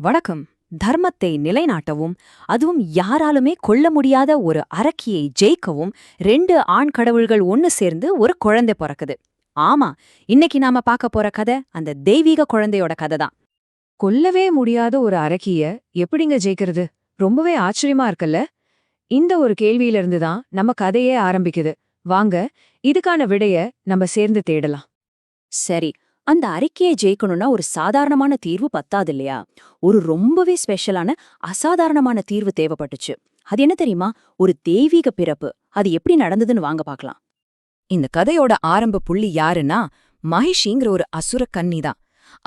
வணக்கம். தர்மத்தை நிலைநாட்டவும் அதுவும் யாராலுமே கொல்ல முடியாத ஒரு அரக்கியை ஜெயிக்கவும் ரெண்டு ஆண் கடவுள்கள் ஒன்னு சேர்ந்து ஒரு குழந்தை பிறக்குது. ஆமா இன்னைக்கு நாம பார்க்க போற கதை அந்த தெய்வீக குழந்தையோட கதை தான். கொல்லவே முடியாத ஒரு அரக்கிய எப்படிங்க ஜெயிக்கிறது? ரொம்பவே ஆச்சரியமா இருக்குல்ல? இந்த ஒரு கேள்வியிலிருந்து தான் நம்ம கதையே ஆரம்பிக்குது. வாங்க இதுக்கான விடைய நம்ம சேர்ந்து தேடலாம். சரி அந்த அறிக்கையை ஜெயிக்கணும்னா ஒரு சாதாரணமான தீர்வு பத்தாது இல்லையா ஒரு ரொம்பவே ஸ்பெஷலான அசாதாரணமான தீர்வு தேவைப்பட்டுச்சு. அது என்ன தெரியுமா? ஒரு தெய்வீக பிறப்பு. அது எப்படி நடந்ததுன்னு வாங்க பார்க்கலாம். இந்த கதையோட ஆரம்ப புள்ளி யாருன்னா மகிஷிங்கிற ஒரு அசுர கன்னிதான்.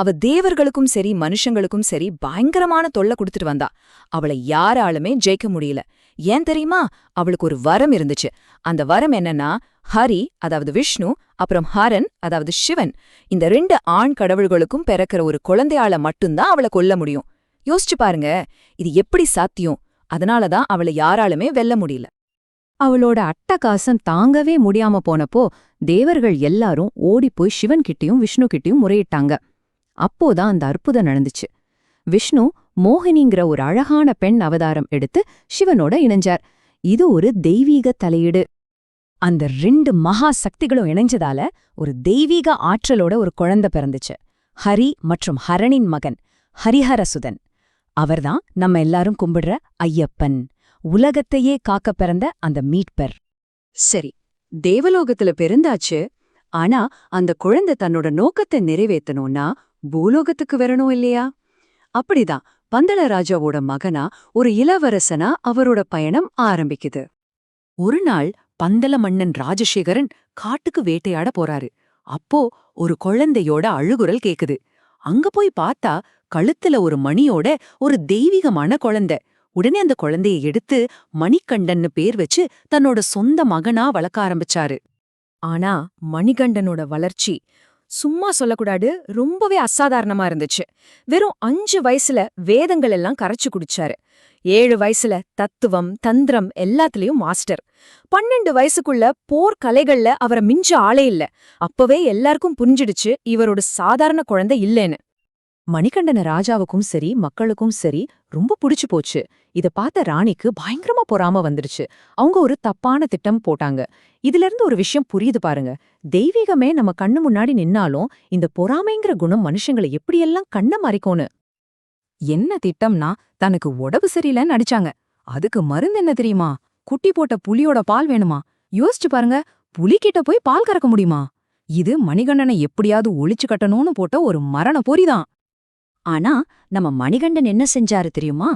அவ தேவர்களுக்கும் சரி மனுஷங்களுக்கும் சரி பயங்கரமான தொல்லை கொடுத்துட்டு வந்தா. அவளை யாராலுமே ஜெயிக்க முடியல. ஏன் தெரியுமா? அவளுக்கு ஒரு வரம் இருந்துச்சு. அந்த வரம் என்னன்னா ஹரி அதாவது விஷ்ணு அப்புறம் ஹரன் அதாவது சிவன் இந்த ரெண்டு ஆண் கடவுள்களுக்கும் பிறக்கிற ஒரு குழந்தையால மட்டும்தான் அவளை கொல்ல முடியும். யோசிச்சு பாருங்க இது எப்படி சாத்தியம்? அதனாலதான் அவளை யாராலுமே வெல்ல முடியல. அவளோட அட்டகாசம் தாங்கவே முடியாம போனப்போ தேவர்கள் எல்லாரும் ஓடிப்போய் சிவன் கிட்டயும் விஷ்ணு கிட்டயும் முறையிட்டாங்க. அப்போதான் அந்த அற்புதம் நடந்துச்சு. விஷ்ணு மோகினிங்கிற ஒரு அழகான பெண் அவதாரம் எடுத்து சிவனோட இணைஞ்சார். இது ஒரு தெய்வீக தலையீடு. அந்த ரெண்டு மகா சக்திகளும் இணைஞ்சதால ஒரு தெய்வீக ஆற்றலோட ஒரு குழந்தை பிறந்துச்சு. ஹரி மற்றும் ஹரனின் மகன் ஹரிஹரசுதன். அவர்தான் நம்ம எல்லாரும் கும்பிடுற ஐயப்பன். உலகத்தையே காக்க பிறந்த அந்த மீட்பர். சரி தேவலோகத்துல பிறந்தாச்சு ஆனா அந்த குழந்தை தன்னோட நோக்கத்தை நிறைவேற்றணும்னா பூலோகத்துக்கு வரணும் இல்லையா? அப்படிதான். பந்தளராஜாவோட மகனா ஒரு இளவரசனா அவரோட பயணம் ஆரம்பிக்குது. ஒரு நாள் பந்தல மன்னன் ராஜசேகரன் காட்டுக்கு வேட்டையாட போறாரு. அப்போ ஒரு குழந்தையோட அழுகுரல் கேக்குது. அங்க போய் பார்த்தா கழுத்துல ஒரு மணியோட ஒரு தெய்வீகமான குழந்தை. உடனே அந்த குழந்தைய எடுத்து மணிகண்டன்னு பேர் வச்சு தன்னோட சொந்த மகனா வளர்க்க ஆரம்பிச்சாரு. ஆனா மணிகண்டனோட வளர்ச்சி சும்மா சொல்லக்கூடாது ரொம்பவே அசாதாரணமா இருந்துச்சு. வெறும் அஞ்சு வயசுல வேதங்கள் எல்லாம் கரைச்சு குடிச்சாரு. ஏழு வயசுல தத்துவம் தந்திரம் எல்லாத்துலயும் மாஸ்டர். பன்னெண்டு வயசுக்குள்ள போர் கலைகள்ல அவரை மிஞ்ச ஆளே இல்ல. அப்பவே எல்லாருக்கும் புரிஞ்சிடுச்சு இவரோட சாதாரண குழந்தை இல்லைன்னு. மணிகண்டன ராஜாவுக்கும் சரி மக்களுக்கும் சரி ரொம்ப புடிச்சு போச்சு. இத பார்த்த ராணிக்கு பயங்கரமா பொறாம வந்துடுச்சு. அவங்க ஒரு தப்பான திட்டம் போட்டாங்க. இதுல இருந்து ஒரு விஷயம் புரியுது பாருங்க. தெய்வீகமே நம்ம கண்ணு முன்னாடி நின்னாலும் இந்த பொறாமைங்கிற குணம் மனுஷங்களை எப்படியெல்லாம் கண்ண மறைக்கும்னு. என்ன திட்டம்னா தனக்கு உடம்பு சரியில்லைன்னு நடிச்சாங்க. அதுக்கு மருந்து என்ன தெரியுமா? குட்டி போட்ட புலியோட பால் வேணுமா? யோசிச்சு பாருங்க புலிகிட்ட போய் பால் கறக்க முடியுமா? இது மணிகண்டனை எப்படியாவது ஒளிச்சு கட்டணும்னு போட்ட ஒரு மரண பொறிதான். ஆனா நம்ம மணிகண்டன் என்ன செஞ்சாரு தெரியுமா?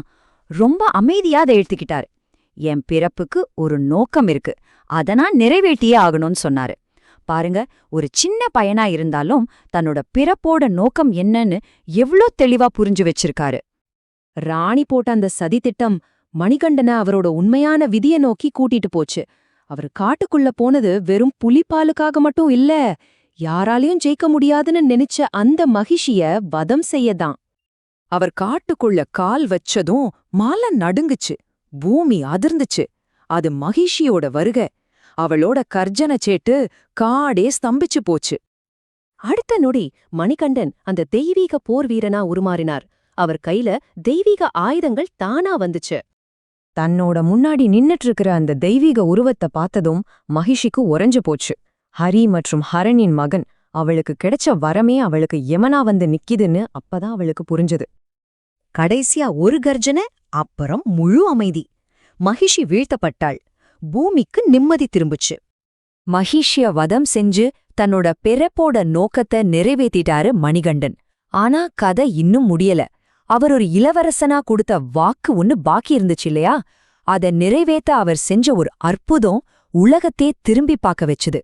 ரொம்ப அமைதியா அதை எடுத்துக்கிட்டாரு என் பிறப்புக்கு ஒரு நோக்கம் இருக்கு. அதனா நான் நிறைவேட்டியே ஆகணும்னு சொன்னாரு. பாருங்க ஒரு சின்ன பையனா இருந்தாலும் தன்னோட பிறப்போட நோக்கம் என்னன்னு எவ்ளோ தெளிவா புரிஞ்சு வச்சிருக்காரு. ராணி போட்ட அந்த சதி திட்டம் அவரோட உண்மையான விதிய நோக்கி கூட்டிட்டு போச்சு. அவர் காட்டுக்குள்ள போனது வெறும் புலிப்பாலுக்காக மட்டும் இல்ல யாராலையும் ஜெயிக்க முடியாதுன்னு நினைச்ச அந்த மகிஷிய வதம் செய்யதான். அவர் காட்டுக்குள்ள கால் வச்சதும் மாலை நடுங்குச்சு பூமி அதிர்ந்துச்சு. அது மகிஷியோட வருக. அவளோட கர்ஜன சேட்டு காடே ஸ்தம்பிச்சு போச்சு. அடுத்த நொடி மணிகண்டன் அந்த தெய்வீக போர் வீரனா உருமாறினார். அவர் கையில தெய்வீக ஆயுதங்கள் தானா வந்துச்சு. தன்னோட முன்னாடி நின்னுட்டு இருக்கிற அந்த தெய்வீக உருவத்தை பார்த்ததும் மகிஷிக்கு உறைஞ்சு போச்சு. ஹரி மற்றும் ஹரனின் மகன் அவளுக்கு கிடைச்ச வரமே அவளுக்கு எமனா வந்து நிக்கிதுன்னு அப்பதான் அவளுக்கு புரிஞ்சது. கடைசியா ஒரு கர்ஜன அப்புறம் முழு அமைதி. மகிஷி வீழ்த்தப்பட்டாள். பூமிக்கு நிம்மதி திரும்புச்சு. மகிஷிய வதம் செஞ்சு தன்னோட பிறப்போட நோக்கத்தை நிறைவேத்திட்டாரு மணிகண்டன். ஆனா கதை இன்னும் முடியல. அவர் ஒரு இளவரசனா கொடுத்த வாக்கு ஒன்னு பாக்கி இருந்துச்சு இல்லையா? அத நிறைவேத்த அவர் செஞ்ச ஒரு அற்புதம் உலகத்தே திரும்பி பார்க்க வச்சுது.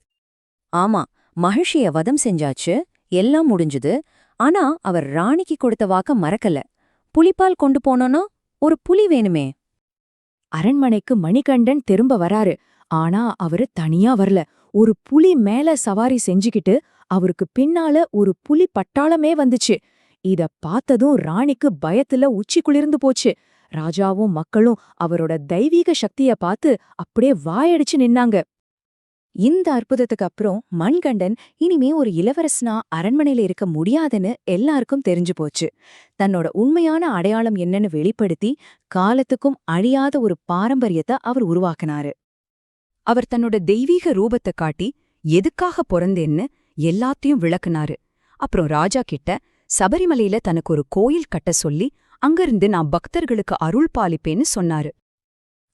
ஆமா மகிழ்ச்சிய வதம் செஞ்சாச்சு. எல்லாம் முடிஞ்சுது. ஆனா அவர் ராணிக்கு கொடுத்த வாக்க மறக்கல. புலிப்பால் கொண்டு போனோன்னா ஒரு புலி வேணுமே. அரண்மனைக்கு மணிகண்டன் திரும்ப வராரு. ஆனா அவரு தனியா வரல. ஒரு புலி மேல சவாரி செஞ்சுக்கிட்டு அவருக்கு பின்னால ஒரு புலி பட்டாளமே வந்துச்சு. இத பார்த்ததும் ராணிக்கு பயத்துல உச்சி குளிர்ந்து போச்சு. ராஜாவும் மக்களும் அவரோட தெய்வீக சக்திய பார்த்து அப்படியே வாயடிச்சு நின்னாங்க. இந்த அற்புதத்துக்கு அப்புறம் மண்கண்டன் இனிமே ஒரு இளவரசனா அரண்மனையில இருக்க முடியாதுன்னு எல்லாருக்கும் தெரிஞ்சு போச்சு. தன்னோட உண்மையான அடையாளம் என்னன்னு வெளிப்படுத்தி காலத்துக்கும் அழியாத ஒரு பாரம்பரியத்தை அவர் உருவாக்கினாரு. அவர் தன்னோட தெய்வீக ரூபத்தை காட்டி எதுக்காக பிறந்தேன்னு எல்லாத்தையும் விளக்குனாரு. அப்புறம் ராஜா கிட்ட சபரிமலையில தனக்கு ஒரு கோயில் கட்ட சொல்லி அங்கிருந்து நான் பக்தர்களுக்கு அருள் பாலிப்பேன்னு சொன்னாரு.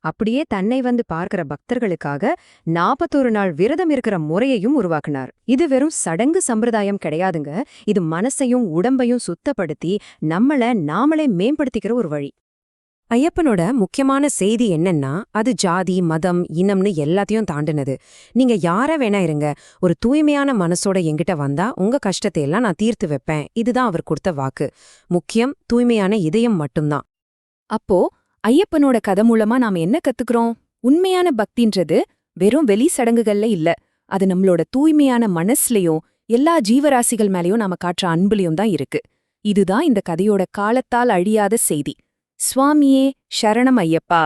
அப்படியே தன்னை வந்து பார்க்கிற பக்தர்களுக்காக நாற்பத்தோரு நாள் விரதம் இருக்கிற முறையையும் உருவாக்குனார். இது வெறும் சடங்கு சம்பிரதாயம் கிடையாதுங்க. இது மனசையும் உடம்பையும் சுத்தப்படுத்தி நம்மள நாமளே மேம்படுத்திக்கிற ஒரு வழி. ஐயப்பனோட முக்கியமான செய்தி என்னன்னா அது ஜாதி மதம் இனம்னு எல்லாத்தையும் தாண்டினது. நீங்க யார வேணா இருங்க. ஒரு தூய்மையான மனசோட எங்கிட்ட வந்தா உங்க கஷ்டத்தை எல்லாம் நான் தீர்த்து வைப்பேன். இதுதான் அவர் கொடுத்த வாக்கு. முக்கியம் தூய்மையான இதயம் மட்டும்தான். அப்போ ஐயப்பனோட கதை மூலமா நாம என்ன கத்துக்கிறோம்? உண்மையான பக்தின்றது வெறும் வெளி சடங்குகள்ல இல்ல. அது நம்மளோட தூய்மையான மனசுலயும் எல்லா ஜீவராசிகள் மேலயும் நாம காட்டுற அன்புலயும் தான் இருக்கு. இதுதான் இந்த கதையோட காலத்தால் அழியாத செய்தி. சுவாமியே சரணம் ஐயப்பா!